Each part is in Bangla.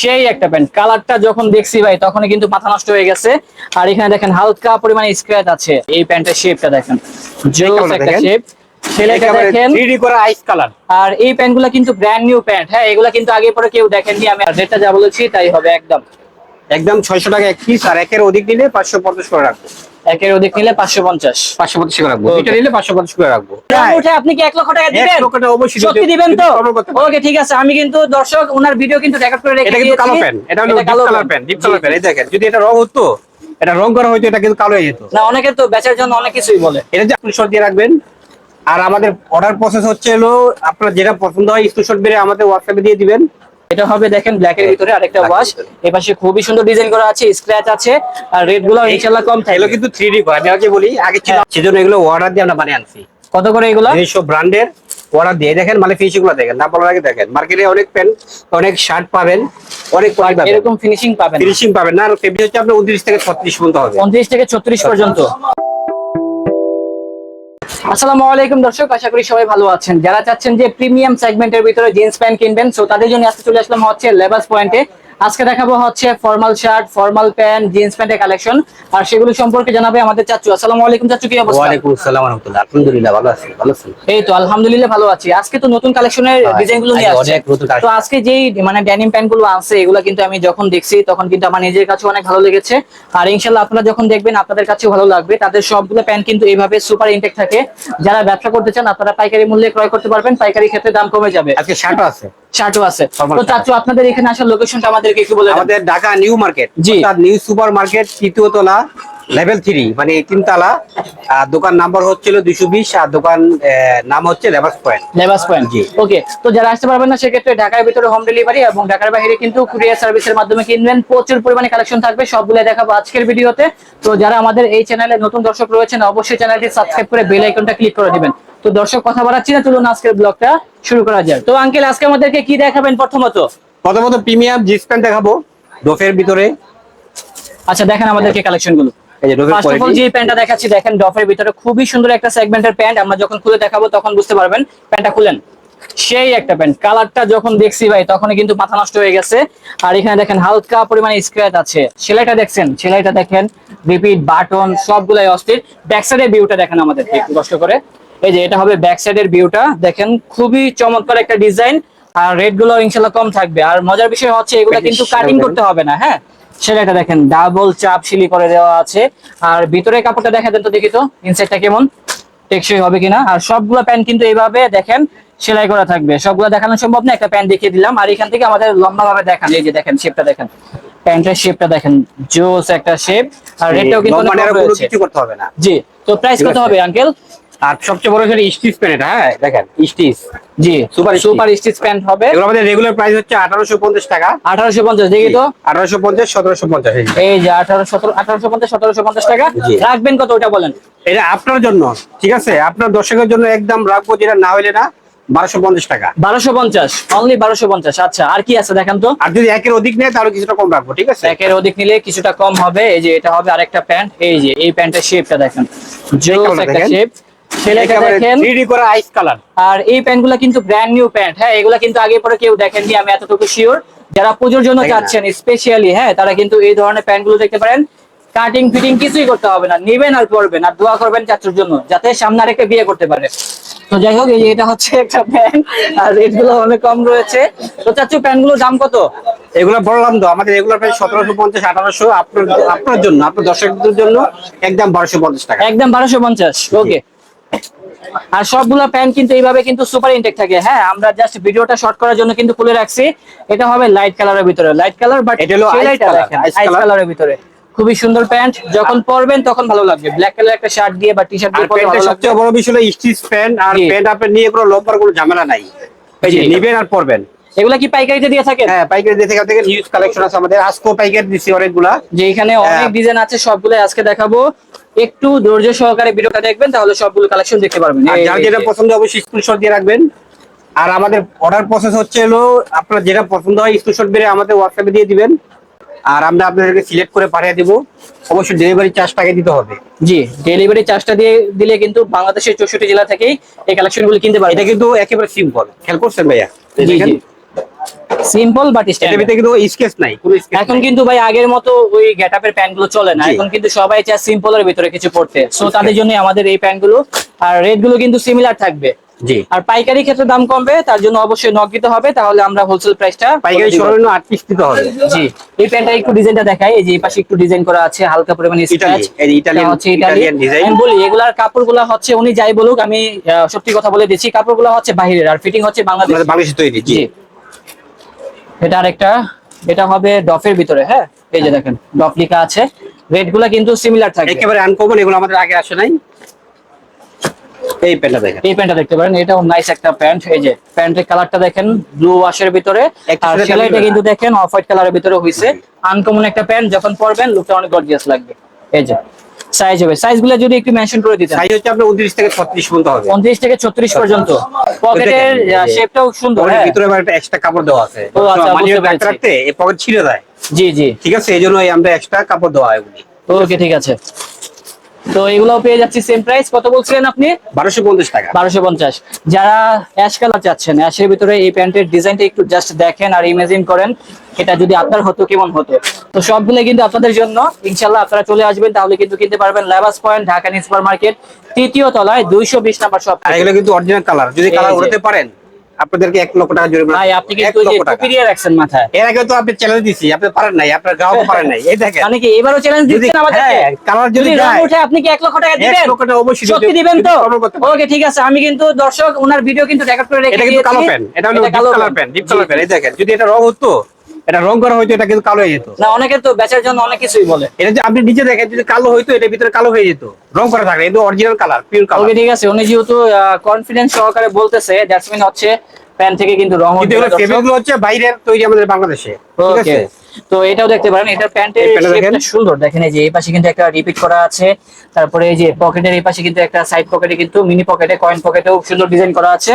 সেই একটা প্যান্ট কালারটা যখন দেখছি ভাই তখন কিন্তু মাথা নষ্ট হয়ে গেছে। আর এখানে দেখেন হালকা পরিমাণে স্ক্র্যাচ আছে। এই প্যান্টের শেপটা দেখেন। জোস একটা শেপ সেলাইটা দেখেন। 3D করা আইস কালার আর এই প্যান্টগুলো কিন্তু ব্র্যান্ড নিউ প্যান্ট হ্যাঁ এগুলা কিন্তু আগে পরে কেউ দেখেননি। আমি রেটটা যা বলেছি তাই হবে একদম। একদম 600 টাকা এক পিস আর একের অধিক নিলে 550 করে রাখব। একের অধিক নিলে পাঁচশো পঞ্চাশ। 550 করে রাখব. দুইটা নিলে 550 করে রাখব। উঠে আপনি কি এক লক্ষ টাকা দিবেন? লক্ষ টাকা অবশ্যই সত্যি দিবেন তো। ওকে ঠিক আছে। আমি কিন্তু দর্শক ওনার ভিডিও কিন্তু রেকর্ড করে রেখে এটা কিন্তু কালো দিয়েছি। এটা হলো কালো colour. Pant deep colour pant এই দেখেন যদি এটা রং হতো এটা রং করা হয়তো এটা কিন্তু কালো হয়ে যেত। না অনেকের তো বেচার জন্য অনেক কিছুই বলে। এটা যে স্ক্রিনশট দিয়ে রাখবেন আর আমাদের অর্ডার প্রসেস হচ্ছে হলো আপনার যেটা পছন্দ হয় স্ক্রিনশট বেরিয়ে আমাদের হোয়াটসঅ্যাপে দিয়ে দিবেন। এটা হবে দেখেন ব্ল্যাক এর ভিতরে আরেকটা ওয়াশ। এই পাশে খুবই সুন্দর ডিজাইন করা আছে স্ক্র্যাচ আছে আর রেডগুলো ইনশাআল্লাহ কম এগুলো কিন্তু থ্রি ডি করা আমি আগে বলি আগে ছিল হ্যাঁ। সেজন্য এগুলো অর্ডার দিয়ে আমরা বানিয়ে আনছি। কত করে এগুলো? নিজস্ব ব্র্যান্ডের অর্ডার দিয়ে দেখেন মানে ফিনিশিংগুলো দেখেন না বলার আগে দেখেন মার্কেটে অনেক প্যান্ট অনেক শার্ট পাবেন অনেক কোয়ালিটি পাবেন। এরকম ফিনিশিং পাবেন ফিনিশিং পাবেন না আর ফেব্রিক হচ্ছে আপনার উনত্রিশ থেকে ছত্রিশ পর্যন্ত হবে। উনত্রিশ থেকে ছত্রিশ পর্যন্ত। আসসালামু আলাইকুম দর্শক, আশা করি সবাই ভালো আছেন। যারা চাচ্ছেন যে প্রিমিয়াম সেগমেন্টের ভিতরে জিন্স প্যান্ট কিনবেন সো তাদের জন্য আজকে চলে আসলাম হচ্ছে লেবাস পয়েন্টে আজকে দেখাবো হচ্ছে formal shirt formal pant jeans প্যান্টের কালেকশন আর সেগুলো সম্পর্কে জানাবে আমাদের চাচু। আসসালামু আলাইকুম চাচু কি অবস্থা? ওয়ালাইকুম আসসালাম রহমতুল্লাহ। আলহামদুলিল্লাহ ভালো আছি ভালো আছি এই তো আলহামদুলিল্লাহ ভালো আছি। আজকে তো নতুন কালেকশনের হ্যাঁ, ডিজাইনগুলো নিয়ে আসছে। তো আজকে যেই মানে ড্যানিম প্যান্টগুলো আছে এগুলো কিন্তু আমি যখন দেখছি তখন কিন্তু আমার নিজের কাছে অনেক ভালো লেগেছে। আর ইনশাল্লাহ আপনারা যখন দেখবেন আপনাদের কাছেও ভালো লাগবে। তাদের সবগুলো প্যান্ট কিন্তু এইভাবে সুপার ইনটেক থাকে। যারা ব্যবসা করতে চান আপনারা পাইকারি মূল্যে ক্রয় করতে পারবেন। পাইকারি ক্ষেত্রে দাম কমে যাবে। আজকে শার্টও আছে। শার্টও আছে। তো চাচু আপনাদের এখানে আসার লোকেশনটা আমাদেরকে একটু বলে আমাদের ঢাকা নিউ মার্কেট জি। নিউ সুপার মার্কেট তৃতীয় তলা লেভেল থ্রি মানে তিনতলা আর দোকান নাম্বার হচ্ছিল দুইশো বিশ আর দোকান নাম হচ্ছে লেবাস পয়েন্ট। লেবাস পয়েন্ট জি। ওকে। তো যারা আসতে পারবেন না সেক্ষেত্রে ঢাকার ভিতরে হোম ডেলিভারি এবং ঢাকার বাইরে কিন্তু কুরিয়ার সার্ভিসের মাধ্যমে কিনবেন। প্রচুর পরিমাণে কালেকশন থাকবে সবগুলো দেখাবো আজকের ভিডিওতে। তো যারা আমাদের এই চ্যানেলে নতুন দর্শক রয়েছেন অবশ্যই চ্যানেলটি সাবস্ক্রাইব করে বেল আইকনটা ক্লিক করে দিবেন। তো দর্শক কথা বাড়াচ্ছি না চলুন আজকের ব্লগটা শুরু করা যায় তো আঙ্কেল আজকে আমাদেরকে কি দেখাবেন প্রথমত? প্রথমত প্রিমিয়াম জিন্স প্যান্ট দেখাবো ডোফের ভিতরে। আচ্ছা দেখেন আমাদেরকে কালেকশনগুলো। এই যে ডোফের কোয়ালিটি যে প্যান্টটা দেখাচ্ছি দেখেন ডফের ভিতরে খুবই সুন্দর একটা সেগমেন্টের প্যান্ট। আমরা যখন খুলে দেখাবো তখন বুঝতে পারবেন প্যান্টটা খুলেন। সেই একটা প্যান্ট। কালারটা যখন দেখছি ভাই তখন কিন্তু মাথা নষ্ট হয়ে গেছে। আর এখানে দেখেন হালকা পরিমাণে স্ক্র্যাচ আছে। সেলাইটা দেখছেন? সেলাইটা দেখেন রিপিট বাটন সবগুলাই অস্থির। ব্যাক সাইডের ভিউটা দেখেন আমাদেরকে একটু কষ্ট করে। এই যে এটা হবে ব্যাক সাইডের ভিউটা দেখেন খুবই চমৎকার একটা ডিজাইন। আর রেটগুলো ইনশাল্লাহ কম থাকবে। আর মজার বিষয় হচ্ছে এগুলো কিন্তু কাটিং করতে হবে না হ্যাঁ? সেলাইটা দেখেন ডাবল চাপ সিলি করে দেওয়া আছে। আর ভিতরে কাপড়টা দেখা দেন তো দেখি তো ইনসাইডটা কেমন? টেকসই হবে কিনা? আর সবগুলো প্যান্ট কিন্তু এইভাবে দেখেন সেলাই করা থাকবে। সবগুলো দেখানো সম্ভব না একটা প্যান্ট দেখিয়ে দিলাম। আর এখান থেকে আমাদের লম্বা ভাবে দেখান এই যে দেখেন শেপটা দেখেন। প্যান্টের শেপটা দেখেন জোস একটা শেপ আর রেটটাও কিন্তু মানে কোনো কিছু করতে হবে না। জি তো প্রাইস কত হবে আঙ্কেল আর সবচেয়ে বড় হচ্ছে স্টিচ প্যান্ট এটা হ্যাঁ দেখেন স্টিচ। জি stitch। সুপার স্টিচ প্যান্ট হবে। এগুলো আমাদের রেগুলার প্রাইস হচ্ছে আঠারোশো পঞ্চাশ টাকা। আঠারোশো পঞ্চাশ দেখি তো। আঠারোশো পঞ্চাশ সতেরোশো পঞ্চাশ এই যে। আঠারো সতেরো আঠারোশো পঞ্চাশ সতেরোশো পঞ্চাশ টাকা। রাখবেন কত ওটা বলেন। এটা আপনার জন্য ঠিক আছে? আপনার দর্শকের জন্য একদম রাখব যেটা না হইলে না বারোশো পঞ্চাশ টাকা। বারোশো পঞ্চাশ অনলি বারোশো পঞ্চাশ। আচ্ছা আর কি আছে দেখেন তো? আর যদি একের অধিক নেয় তাহলে কিছুটা কম রাখব ঠিক আছে? একের অধিক নিলে কিছুটা কম হবে। এই যে এটা হবে আরেকটা প্যান্ট এই যে এই প্যান্টের শেপটা দেখেন। জোস একটা দেখেন। শেপ আর এই প্যান্টগুলো কিন্তু ব্র্যান্ড নিউ প্যান্ট হ্যাঁ এগুলা কিন্তু আগে পরে কেউ দেখেননি আমি এতটুকু শিওর যারা পুজোর জন্য চাচ্ছেন স্পেশালি হ্যাঁ তারা কিন্তু এই ধরনের প্যান্টগুলো দেখতে পারেন। কাটিং ফিটিং কিছুই করতে হবে না নিবেন আর পরবেন আর দোয়া করবেন চাচুর জন্য যাতে সামনে আরেকটা বিয়ে করতে পারে। তো যাই হোক এই এটা হচ্ছে একটা প্যান্ট আর রেটগুলো অনেক কম রয়েছে। তো চাচু প্যান্টগুলোর দাম কত? এগুলো বললাম তো আমাদের রেগুলার প্রাইস সতেরোশো পঞ্চাশ আঠারোশো আপনার আপনার জন্য আপনার দর্শকদের জন্য একদম বারোশো পঞ্চাশ টাকা। একদম বারোশো পঞ্চাশ ওকে আর সবগুলো প্যান্ট কিন্তু এইভাবে কিন্তু সুপার ইনটেক থাকে। হ্যাঁ আমরা জাস্ট ভিডিওটা শর্ট করার জন্য কিন্তু খুলে রাখছি। এটা হবে লাইট কালারের ভিতরে। লাইট কালার বাট এটা হলো আইস কালারের ভিতরে। খুবই সুন্দর প্যান্ট। যখন পরবেন তখন ভালো লাগবে। ব্ল্যাক কালার একটা শার্ট দিয়ে বা টি শার্ট দিয়ে পরলে ভালো সবচেয়ে বড় বিষয় হলো স্টিচ প্যান্ট আর। প্যান্ট আপনার নিয়ে কোনো লম্বার কোনো ঝামেলা নাই। এই যে জি। নিবেন আর পরবেন। এগুলা কি পাইকারিতে দিয়ে থাকেন? হ্যাঁ পাইকারি দিয়ে থেকে থেকে নিউজ কালেকশন আছে আমাদের। আজকেও পাইকারি দিচ্ছি অনেকগুলা। যে এখানে অনেক হ্যাঁ। ডিজাইন আছে সবগুলো আজকে দেখাবো। একটু ধৈর্য সহকারে ভিডিওটা দেখবেন তাহলে সবগুলো কালেকশন দেখতে পারবেন। আর যার যেটা পছন্দ অবশ্যই স্ক্রিনশট দিয়ে রাখবেন। আর আমাদের অর্ডার প্রসেস হচ্ছে হলো আপনার যেটা পছন্দ হয় স্ক্রিনশট বেরিয়ে আমাদের হোয়াটসঅ্যাপে দিয়ে দিবেন। আর আমরা আপনাদেরকে সিলেক্ট করে পাঠিয়ে দিব। অবশ্যই ডেলিভারি চার্জ টাকা দিতে হবে। জি ডেলিভারি চার্জটা দিয়ে দিলে কিন্তু বাংলাদেশের চৌষট্টি জেলা থেকেই এই কালেকশনগুলো কিনতে পারবেন। এটা কিন্তু একেবারে সিম্পল খেয়াল করছেন ভাইয়া? দেখেন। সিম্পল বাট স্ট্যান্ডার্ড ভিতরে কিন্তু স্কেচ নাই কোনো স্কেচ এখন কিন্তু ভাই আগের মতো ওই গেটআপের প্যান্টগুলো চলে না। এখন কিন্তু সবাই চায় সিম্পলের ভিতরে কিছু পড়তে। সো তাদের জন্য আমাদের এই প্যান্টগুলো আর রেটগুলো কিন্তু সিমিলার থাকবে। জি। আর পাইকারি ক্ষেত্রে দাম কমবে তার জন্য অবশ্যই নক দিতে হবে। তাহলে আমরা হোলসেল প্রাইসটা পাইকারি সর্বনিম্ন আট পিস দিতে হবে। জি। এই প্যান্টটা একটু ডিজাইনটা দেখাই। এই যে এই পাশে একটু ডিজাইন করা আছে হালকা পরিমাণে স্ক্র্যাচ এই Italian- হচ্ছে ইটালিয়ান design। আমি বলি এগুলার কাপড়গুলো হচ্ছে উনি যাই বলুক আমি সত্যি কথা বলে দিচ্ছি কাপড়গুলো হচ্ছে বাইরের আর ফিটিং হচ্ছে বাংলাদেশ। আমাদের বাংলাদেশে তৈরি জি। এটা আরেকটা এটা হবে ডফের ভিতরে হ্যাঁ? এই যে দেখেন ডফ লেখা আছে। রেটগুলা কিন্তু সিমিলার থাকে একেবারে আনকমন এগুলো আমাদের আগে আসে নাই। এই প্যান্টটা দেখেন। এই প্যান্টটা দেখতে পারেন এটাও নাইস একটা প্যান্ট। এই যে প্যান্টের কালারটা দেখেন ব্লু ওয়াশের ভিতরে। আর সেলাইটা কিন্তু দেখেন অফ হোয়াইট কালারের ভিতরে হইছে। আনকমন একটা প্যান্ট যখন পরবেন লুকটা অনেক গর্জিয়াস লাগবে। এই যে সাইজ হবে। সাইজগুলো যদি একটু মেনশন করে দিতেন। সাইজ হচ্ছে আপনার উনত্রিশ থেকে ছত্রিশ পর্যন্ত হবে। উনত্রিশ থেকে ছত্রিশ পর্যন্ত। পকেটের শেপটাও সুন্দর হ্যাঁ। ভিতরে আবার একটা এক্সট্রা কাপড় দেওয়া আছে। ও, আচ্ছা, মানে রাখতে এই পকেট ছিঁড়ে যায়। জি জি। ঠিক আছে এইজন্য এই আমরা এক্সট্রা কাপড় দেওয়া হয় ওকে ঠিক আছে। তো এগুলোও পেয়ে যাচ্ছি সেম প্রাইস কত বলছিলেন আপনি? বারোশো পঞ্চাশ টাকা। বারোশো পঞ্চাশ। যারা অ্যাশ কালার চাচ্ছেন অ্যাশের ভিতরে এই প্যান্টের ডিজাইনটা একটু জাস্ট দেখেন আর ইমাজিন করেন এটা যদি আপনার হতো কেমন হতো? তো সবগুলো কিন্তু আপনাদের জন্য ইনশাল্লাহ আপনারা চলে আসবেন তাহলে কিন্তু কিনতে পারবেন লেবাস পয়েন্ট ঢাকা সুপার মার্কেট তৃতীয় তলায় দুইশো বিশ নাম্বার শপ এগুলো কিন্তু অরিজিনাল কালার যদি কালার। উড়াতে পারেন আপনাদেরকে এক লক্ষ টাকা জরিমানা ভাই আপনি কিন্তু এই রাখছেন মাথায়। এর আগে তো আপনি চ্যালেঞ্জ দিছি আপনি পারেন নাই আপনার গ্রাহক পারেন নাই। এই দেখেন। মানে কি এবারও চ্যালেঞ্জ দিচ্ছেন আমাদেরকে? হ্যাঁ, কালার যদি রং উঠে আপনি কি এক লক্ষ টাকা দিবেন? 1 লক্ষ টাকা অবশ্যই সত্যি দিবেন তো। ওকে ঠিক আছে আমি কিন্তু দর্শক ওনার ভিডিও কিন্তু রেকর্ড করে রেখে এটা কিন্তু কালো পেন এটা হলো deep colour pen deep colour pen এই দেখেন যদি এটা রং হতো এটা রং করা হয়তো এটা কিন্তু কালো হয়ে যেত। না অনেকে তো বেচার জন্য অনেক কিছুই বলে। এটা যে আপনি নিচে দেখেন যদি কালো হইতো এটা ভিতরে কালো হয়ে যেত। রং করা থাকে কিন্তু original colour pure colour okay ঠিক আছে। উনি যেহেতু কনফিডেন্স সহকারে বলতেছে দ্যাটস মিন হচ্ছে প্যান থেকে কিন্তু রং কিন্তু এগুলো ফেব্রিক হচ্ছে বাইরের তৈরি আমাদের বাংলাদেশে। ঠিক আছে? তো এটাও দেখতে পারেন এটার প্যান্টের সুন্দর। দেখেন এই যে এই পাশে কিন্তু একটা রিপিট করা আছে। তারপরে এই যে পকেটের এই পাশে কিন্তু একটা সাইড পকেটে কিন্তু মিনি পকেটে কয়েন পকেটেও সুন্দর ডিজাইন করা আছে।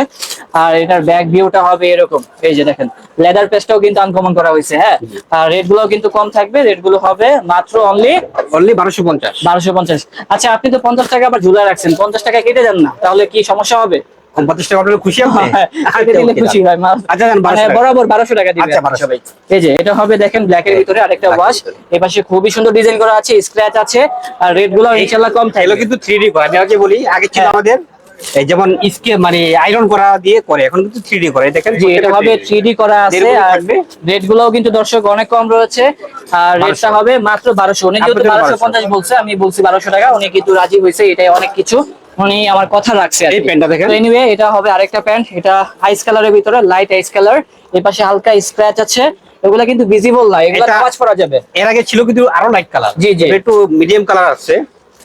আর এটার ব্যাক ভিউটা হবে এরকম। এই যে দেখেন লেদার পেস্টটাও কিন্তু আনকমন করা হয়েছে হ্যাঁ? আর রেটগুলো কিন্তু কম থাকবে রেটগুলো হবে মাত্র অনলি অনলি বারোশো পঞ্চাশ। বারোশো পঞ্চাশ। আচ্ছা আপনি তো পঞ্চাশ টাকা আবার ঝুলা রাখছেন। পঞ্চাশ টাকা কেটে যান না তাহলে কি সমস্যা হবে? পঞ্চাশ টাকা আপনার খুশি আপনি? হ্যাঁ, দিলে খুশি হয় আচ্ছা মানে বরাবর বারোশো টাকা আচ্ছা, 1200 এই যে এটা হবে দেখেন ব্ল্যাক এর ভিতরে আরেকটা ওয়াশ ভিতরে। এই পাশে খুবই সুন্দর ডিজাইন করা আছে স্ক্র্যাচ আছে আর রেটগুলো ইনশাল্লাহ কম থাকবে। কিন্তু থ্রি ডি করা। আমি আগে বলি আগে ছিল হ্যাঁ। আমাদের এই যেমন স্কে মানে আয়রন করা দিয়ে করে এখন কিন্তু থ্রি ডি করে। দেখেন জি এটা হবে থ্রি ডি করা আছে আর। রেট গুলোও কিন্তু দর্শক অনেক কম রয়েছে আর রেটটা হবে মাত্র বারোশো। উনি যেহেতু বারোশো পঞ্চাশ বলছে আমি বলছি বারোশো টাকা উনি কিন্তু রাজি হয়েছে এটাই অনেক কিছু। উনি আমার কথা রাখছে এই প্যান্টটা দেখেন। এনিওয়ে এটা হবে আরেকটা প্যান্ট। এটা আইস কালারের ভিতরে লাইট আইস কালার এই পাশে হালকা স্ক্র্যাচ আছে। এগুলা কিন্তু ভিজিবল না। এগুলা কাজ করা যাবে। এর আগে ছিল কিন্তু আরও লাইট কালার জি, জি। একটু মিডিয়াম কালার আছে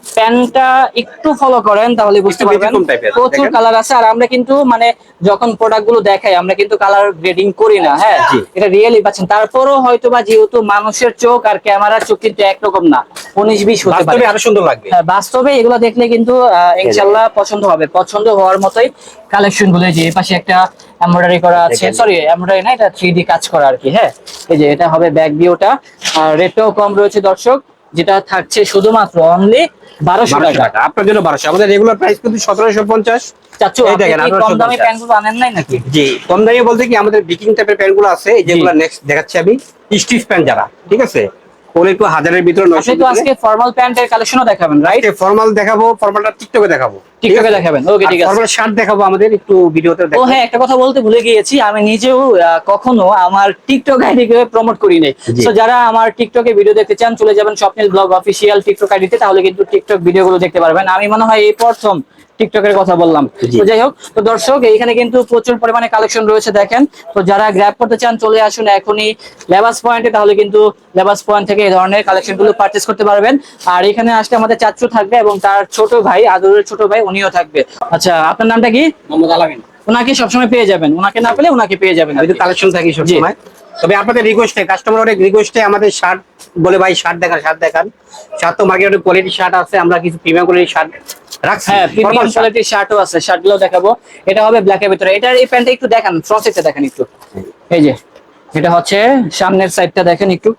প্যান্টটা একটু ফলো করেন তাহলে বুঝতে পারবেন। প্রচুর কালার আছে। আর আমরা কিন্তু মানে যখন প্রোডাক্টগুলো দেখাই আমরা কিন্তু কালার গ্রেডিং করি না হ্যাঁ? এটা রিয়েলি পাচ্ছেন। তারপরও হয়তো বা যেহেতু মানুষের চোখ আর ক্যামেরার চোখ কিন্তু একরকম না উনিশ বিশ হতে পারে। বাস্তবে আরও সুন্দর লাগবে। হ্যাঁ, বাস্তবে এগুলো দেখলে কিন্তু আহ, ইনশাল্লাহ পছন্দ হবে। পছন্দ হওয়ার মতোই কালেকশনগুলো যে পাশে একটা এমব্রয়ডারি করা আছে। সরি এমব্রয়ডারি না এটা থ্রি কাজ করা আর কি হ্যাঁ? এই যে এটা হবে ব্যাক ভিউটা আর রেটটাও কম রয়েছে দর্শক যেটা থাকছে শুধুমাত্র অনলি বারোশো টাকা। টাকা। আপনার জন্য বারোশো। আমাদের রেগুলার প্রাইস কিন্তু সতেরোশো পঞ্চাশ। চাচ্ছু এই আপনি দেখেন, কি কম 1850 দামি জি কম বলতে কি আমাদের বিকিং টাইপের প্যান্টগুলো আছে যেগুলো নেক্সট দেখাচ্ছি আমি স্টিচ প্যান্ট যারা ঠিক আছে? ওগুলো একটু হাজারের ভিতরে নয়শো আজকে ফর্মাল প্যান্টের কালেকশনও দেখাবেন রাইট ফর্মাল দেখাবো ফর্মালটা টিকটকে দেখাবো। টিকটকে দেখাবেন। ওকে ঠিক আছে। ফর্মাল শার্ট দেখাবো আমাদের একটু ভিডিওতে ও হ্যাঁ একটা কথা বলতে ভুলে গিয়েছি আমি নিজেও কখনো আমার টিকটক আইডিকে প্রমোট করি নাই। সো তো যারা আমার টিকটকে ভিডিও দেখতে চান চলে যাবেন স্বপ্নিল ব্লগ অফিসিয়াল টিকটক আইডিতে তাহলে কিন্তু টিকটক ভিডিওগুলো দেখতে পারবেন। আমি মনে হয় এই প্রথম টিকটকের কথা বললাম। তো যাই হোক তো দর্শক এইখানে কিন্তু প্রচুর পরিমাণে কালেকশন রয়েছে দেখেন। তো যারা গ্র্যাব করতে চান চলে আসুন এখনই লেবাস পয়েন্টে তাহলে কিন্তু লেবাস পয়েন্ট থেকে এই ধরনের কালেকশনগুলো পারচেস করতে পারবেন। আর এখানে আসলে আমাদের চাচ্চু থাকবে এবং তার ছোট ভাই আদরের ছোট ভাই উনিও থাকবে। আচ্ছা আপনার নামটা কি? মোহাম্মদ আলামিন। ওনাকে সবসময় পেয়ে যাবেন। ওনাকে না পেলে ওনাকে পেয়ে যাবেন। তো কালেকশন থাকি সব জি। সময় তবে আপনাদের রিকোয়েস্টে কাস্টমার অনেক রিকোয়েস্টে আমাদের শার্ট বলে ভাই শার্ট দেখান শার্ট দেখান। শার্ট তো মার্কেটে কোয়ালিটি শার্ট আছে আমরা কিছু প্রিমিয়াম কোয়ালিটি শার্ট রাখছি। হ্যাঁ Formal প্রিমিয়াম shirt। কোয়ালিটির শার্টও আছে শার্ট দেখাবো। এটা হবে ব্ল্যাক ভিতরে। এটার এই প্যান্টটা একটু দেখান ফ্রন্ট দেখেন একটু। এই যে এটা হচ্ছে সামনের সাইডটা দেখেন একটু।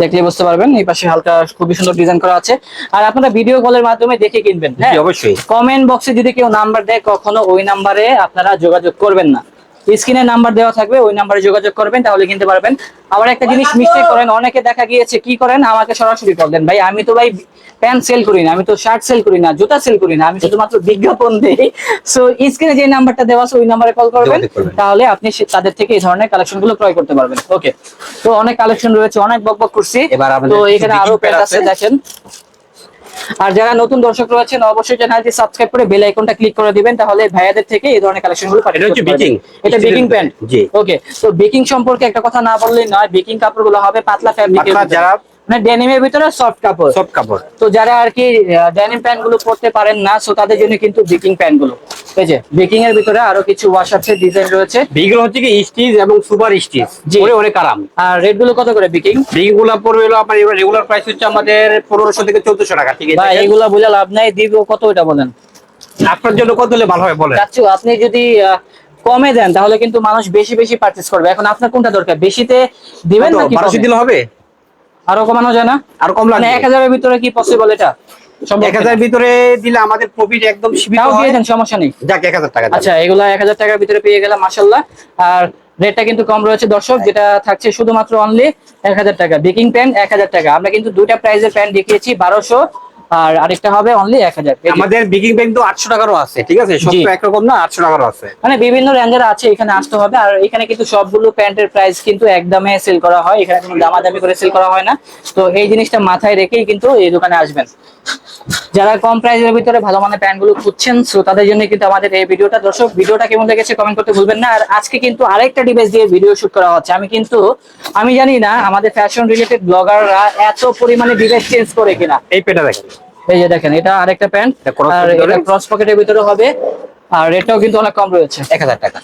দেখলে বুঝতে পারবেন এই পাশে হালকা খুবই সুন্দর ডিজাইন করা আছে। আর আপনারা ভিডিও কলের মাধ্যমে দেখে কিনবেন হ্যাঁ? অবশ্যই। কমেন্ট বক্সে যদি কেউ নাম্বার দেয় কখনো ওই নাম্বারে আপনারা যোগাযোগ করবেন না। স্ক্রিনে নাম্বার দেওয়া থাকবে ওই নাম্বারে যোগাযোগ করবেন তাহলে কিনতে পারবেন। আবার একটা জিনিস মিস্টেক করেন অনেকে দেখা গিয়েছে কি করেন আমাকে সরাসরি কল দেন। ভাই আমি তো ভাই প্যান্ট সেল করি না আমি তো শার্ট সেল করি না জুতা সেল করি না আমি শুধুমাত্র বিজ্ঞাপন দিই। সো স্ক্রিনে যে নাম্বারটা দেওয়া আছে ওই নাম্বারে কল করবেন তাহলে আপনি তাদের থেকে এই ধরনের কালেকশনগুলো ক্রয় করতে পারবেন। ওকে তো অনেক কালেকশন রয়েছে অনেক বক বক করছি। এবার তো এখানে আরও প্যান্ট। আছে। দেখেন। আর যারা নতুন দর্শক রয়েছেন অবশ্যই চ্যানেলটি সাবস্ক্রাইব করে বেল আইকনটা ক্লিক করে দিবেন তাহলে ভাইয়াদের থেকে এই ধরনের কালেকশনগুলো এটা হচ্ছে বেকিং এটা বেকিং প্যান্ট জি। ওকে তো বেকিং সম্পর্কে একটা কথা না বললেই নয় বেকিং কাপড়গুলো হবে পাতলা ফ্যাব্রিকের যারা- মানে ডেনিমের ভিতরে সফট কাপড়। সফট কাপড়। তো যারা আর কি ডেনিম প্যান্টগুলো পরতে পারেন না সো তাদের জন্য কিন্তু বেকিং প্যান্টগুলো এই যে বেকিং এর ভিতরে আরও কিছু ওয়াশ আছে ডিজাইন রয়েছে। বিগুলো হচ্ছে কি স্টিচ এবং সুপার স্টিচ। পরে অনেক আরাম আর রেটগুলো কত করে বেকিং বিগুলো পড়বে হলো আপনার এবার রেগুলার প্রাইস হচ্ছে আমাদের পনেরোশো থেকে চোদ্দশো টাকা ঠিক আছে? এগুলা বুঝে লাভ নাই দিব কত এটা বলেন? আপনার জন্য কত হলে ভালো হয় বলেন। চাচ্ছু আপনি যদি কমে দেন তাহলে কিন্তু মানুষ বেশি বেশি পারচেজ করবে। এখন আপনার কোনটা দরকার? বেশিতে দিবেন নাকি বারোশো কমে? দিলে হবে? আরও কমানো যায় না? আর কম লাগে লাগবে। এক হাজারের ভিতরে কি পসিবল এটা? এক হাজার ভিতরে দিলে আমাদের প্রফিট একদম সীমিত দিয়ে দেন সমস্যা নেই। যাক এক হাজার টাকা। আচ্ছা এগুলা এক হাজার টাকার ভিতরে পেয়ে গেলাম মাসাল্লাহ আর রেটটা কিন্তু কম রয়েছে দর্শক যেটা থাকছে শুধুমাত্র অনলি এক হাজার টাকা। বেকিং প্যান্ট এক হাজার টাকা। আমরা কিন্তু দুইটা প্রাইজের প্যান্ট দেখিয়েছি বারোশো আর আরেকটা হবে অনলি এক হাজার। আমাদের বিকিং ব্যাংক তো আটশো টাকারও আছে ঠিক আছে? সব তো একরকম না আটশো টাকারও আছে। মানে বিভিন্ন রেঞ্জের আছে এখানে আসতে হবে। আর এখানে কিন্তু সবগুলো প্যান্টের প্রাইস কিন্তু একদমে সেল করা হয়। এখানে কোনো দামাদামি করে সেল করা হয় না। তো এই জিনিসটা মাথায় রেখেই কিন্তু এই দোকানে আসবেন। যারা কম প্রাইসের ভিতরে ভালো মানের প্যান্টগুলো খুঁজছেন সো তাদের জন্য কিন্তু আমাদের এই ভিডিওটা। দর্শক ভিডিওটা কেমন লেগেছে কমেন্ট করতে ভুলবেন না। আর আজকে কিন্তু আরেকটা ডিভাইস দিয়ে ভিডিও শুট করা হচ্ছে। আমি কিন্তু আমি জানি না আমাদের ফ্যাশন রিলেটেড ব্লগাররা এত পরিমাণে ডিভাইস চেঞ্জ করে কিনা। এই পেটা দেখেন। এই যে দেখেন এটা আরেকটা প্যান্ট। আর এটা ক্রস পকেটের ভিতরে হবে। আর রেটটাও কিন্তু অনেক কম রয়েছে। এক হাজার টাকা।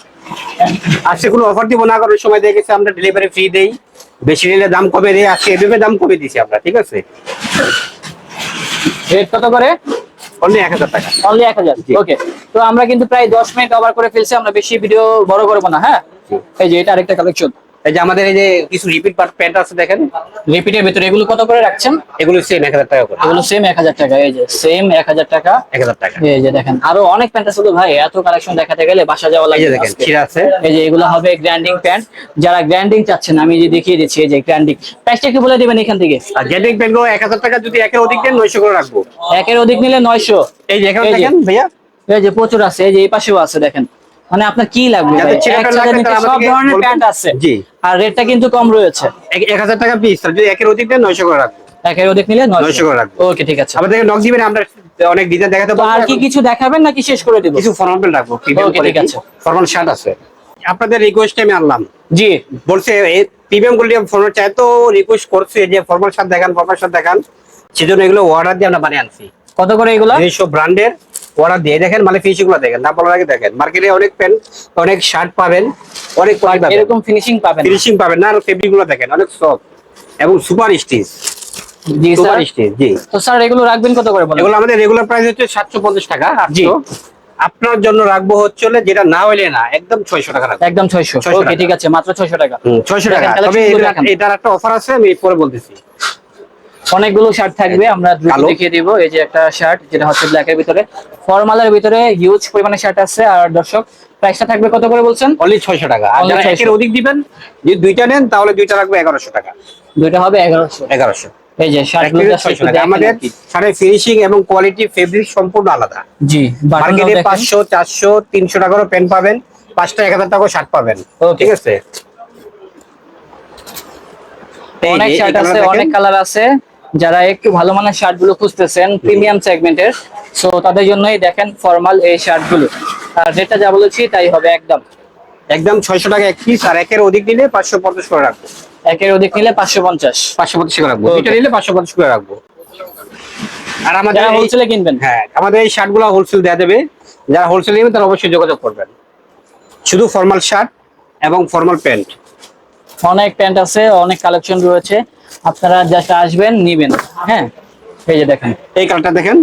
আজকে কোনো অফার দিব না করার সময় দেখেছি আমরা ডেলিভারি ফ্রি দেই। বেশি নিলে দাম কমে দেয় আজকে এভাবে দাম কমে দিছি আমরা ঠিক আছে? রেট কত করে? অনলি এক হাজার টাকা। অনলি এক হাজার। জি। ওকে তো আমরা কিন্তু প্রায় দশ মিনিট কভার করে ফেলছি আমরা বেশি ভিডিও বড় করব না হ্যাঁ? এই যে এটা আরেকটা কালেকশন এই যে আমাদের এই যে কিছু রিপিট প্যান্ট আছে দেখেন রিপিটের ভিতরে এগুলো কত করে রাখছেন এগুলো সেম এক হাজার টাকা করে এগুলো সেম এক হাজার টাকা এই যে সেম এক হাজার টাকা এক হাজার টাকা এই যে দেখেন আরও অনেক প্যান্ট আছে তো ভাই এত কালেকশন দেখাতে গেলে বাসা যাওয়া লাগে দেখেন ছিঁড়া আছে এই যে এগুলো হবে গ্র্যান্ডিং প্যান্ট যারা গ্র্যান্ডিং চাচ্ছেন আমি যে দেখিয়ে দিচ্ছি এই যে গ্র্যান্ডিং প্রাইসটা একটু বলে দিবেন এখান থেকে আর প্যান্টগুলো এক হাজার টাকা যদি একের অধিক দেন নয়শো করে রাখব একের অধিক নিলে নয়শো এই যে এখানে। দেখেন ভাইয়া এই যে প্রচুর আছে এই যে এই পাশেও আছে দেখেন মানে আপনার কি লাগবে সব ধরনের প্যান্ট আছে জি। আর রেটটা কিন্তু কম রয়েছে। এক হাজার টাকা পিস যদি একের অধিক দেন নয়শো করে রাখব। একের অধিক নিলে নয়শো। করে রাখব। ওকে ঠিক আছে। আমাদেরকে নক দিবেন আমরা অনেক ডিজাইন দেখাতে পারব আর কি কিছু দেখাবেন নাকি শেষ করে দিব? কিছু ফর্মাল রাখব ঠিক আছে। ফর্মাল শার্ট আছে। আপনাদের রিকোয়েস্টে আমি আনলাম। জি। বলছে প্রিমিয়াম কোয়ালিটি ফর্মাল চাই। তো রিকোয়েস্ট করছে যে ফর্মাল শার্ট দেখান ফর্মাল শার্ট দেখান। সেজন্য এগুলো অর্ডার দিয়ে আমরা বানিয়ে আনছি। কত করে এগুলো? নিজস্ব ব্র্যান্ডের অর্ডার দিয়ে দেখেন মানে ফিনিশিংগুলো দেখেন। না বলার আগে দেখেন মার্কেটে অনেক প্যান্ট অনেক শার্ট পাবেন অনেক কোয়ালিটি পাবেন। এরকম ফিনিশিং পাবেন ফিনিশিং পাবেন না আর ফেব্রিকগুলো দেখেন অনেক সফট এবং সুপার স্টিচ জি সুপার স্টিচ জি। তো স্যার এগুলো রাখবেন কত করে বলেন? এগুলো আমাদের রেগুলার প্রাইস হচ্ছে সাতশো পঞ্চাশ টাকা জি। আপনার জন্য রাখব হচ্ছে যেটা না হইলে না একদম ছয়শো টাকা রাখব। একদম ছয়শো। 600 ওকে ঠিক আছে মাত্র ছয়শো টাকা। ছয়শো টাকা। তবে। এটার একটা অফার আছে আমি পরে বলতেছি। অনেকগুলো শার্ট থাকবে আমরা দেখিয়ে দিব। এই যে একটা শার্ট যেটা হচ্ছে ব্ল্যাক এর ভিতরে। ফর্মালের ভিতরে হিউজ পরিমাণে শার্ট আছে। আর দর্শক প্রাইসটা থাকবে কত করে বলছেন? অনলি ছয়শো টাকা। আর যারা 600 একের অধিক দিবেন যদি দুইটা নেন তাহলে দুইটা রাখবে এগারোশো টাকা। দুইটা হবে এগারোশো। এগারোশো। এই যে আমাদের ফিনিশিং এবং কোয়ালিটি ফেব্রিক সম্পূর্ণ আলাদা। জি মার্কেটে পাঁচশো চারশো তিনশো টাকারও প্যান্ট পাবেন। পাঁচটা এক হাজার টাকাও শার্ট পাবেন. ঠিক আছে? অনেক শার্ট আছে অনেক কালার আছে। যারা একটু ভালো মানের শার্টগুলো খুঁজতেছেন প্রিমিয়াম সেগমেন্টের সো তাদের জন্যই দেখেন ফর্মাল এই শার্টগুলো আর যেটা যা বলেছি তাই হবে একদম। একদম ছয়শো টাকা এক পিস আর একের অধিক নিলে পাঁচশো পঞ্চাশ করে রাখব। একের অধিক নিলে পাঁচশো পঞ্চাশ। পাঁচশো পঞ্চাশ করে রাখব। এটা নিলে পাঁচশো পঞ্চাশ করে রাখব। আর আমাদের হোলসেলে কিনবেন। হ্যাঁ আমাদের এই শার্টগুলো হোলসেল দেওয়া দেবে। যারা হোলসেল নেবেন তারা অবশ্যই যোগাযোগ করবেন। শুধু ফর্মাল শার্ট এবং ফর্মাল প্যান্ট অনেক প্যান্ট আছে অনেক কালেকশন রয়েছে। আপনারা জাস্ট আসবেন নিবেন। হ্যাঁ? এই যে দেখেন। এই কালারটা দেখেন।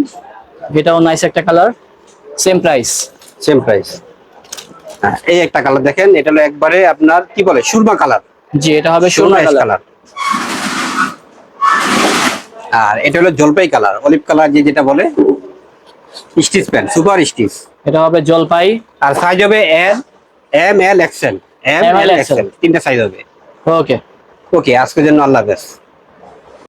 এটাও নাইস একটা colour. Same price same price হ্যাঁ এই একটা কালার দেখেন। এটা হলো একবারে আপনার কি বলে সুরমা কালার। জি এটা হবে সুরমা কালার। আর এটা হলো জলপাই কালার। অলিভ কালার যে যেটা বলে স্টিচ প্যান্ট সুপার স্টিচ। এটা হবে জলপাই। আর সাইজ হবে L M L XL M L XL তিনটা সাইজ হবে। ওকে ওকে আজকের জন্য আল্লাহ হাফেজ।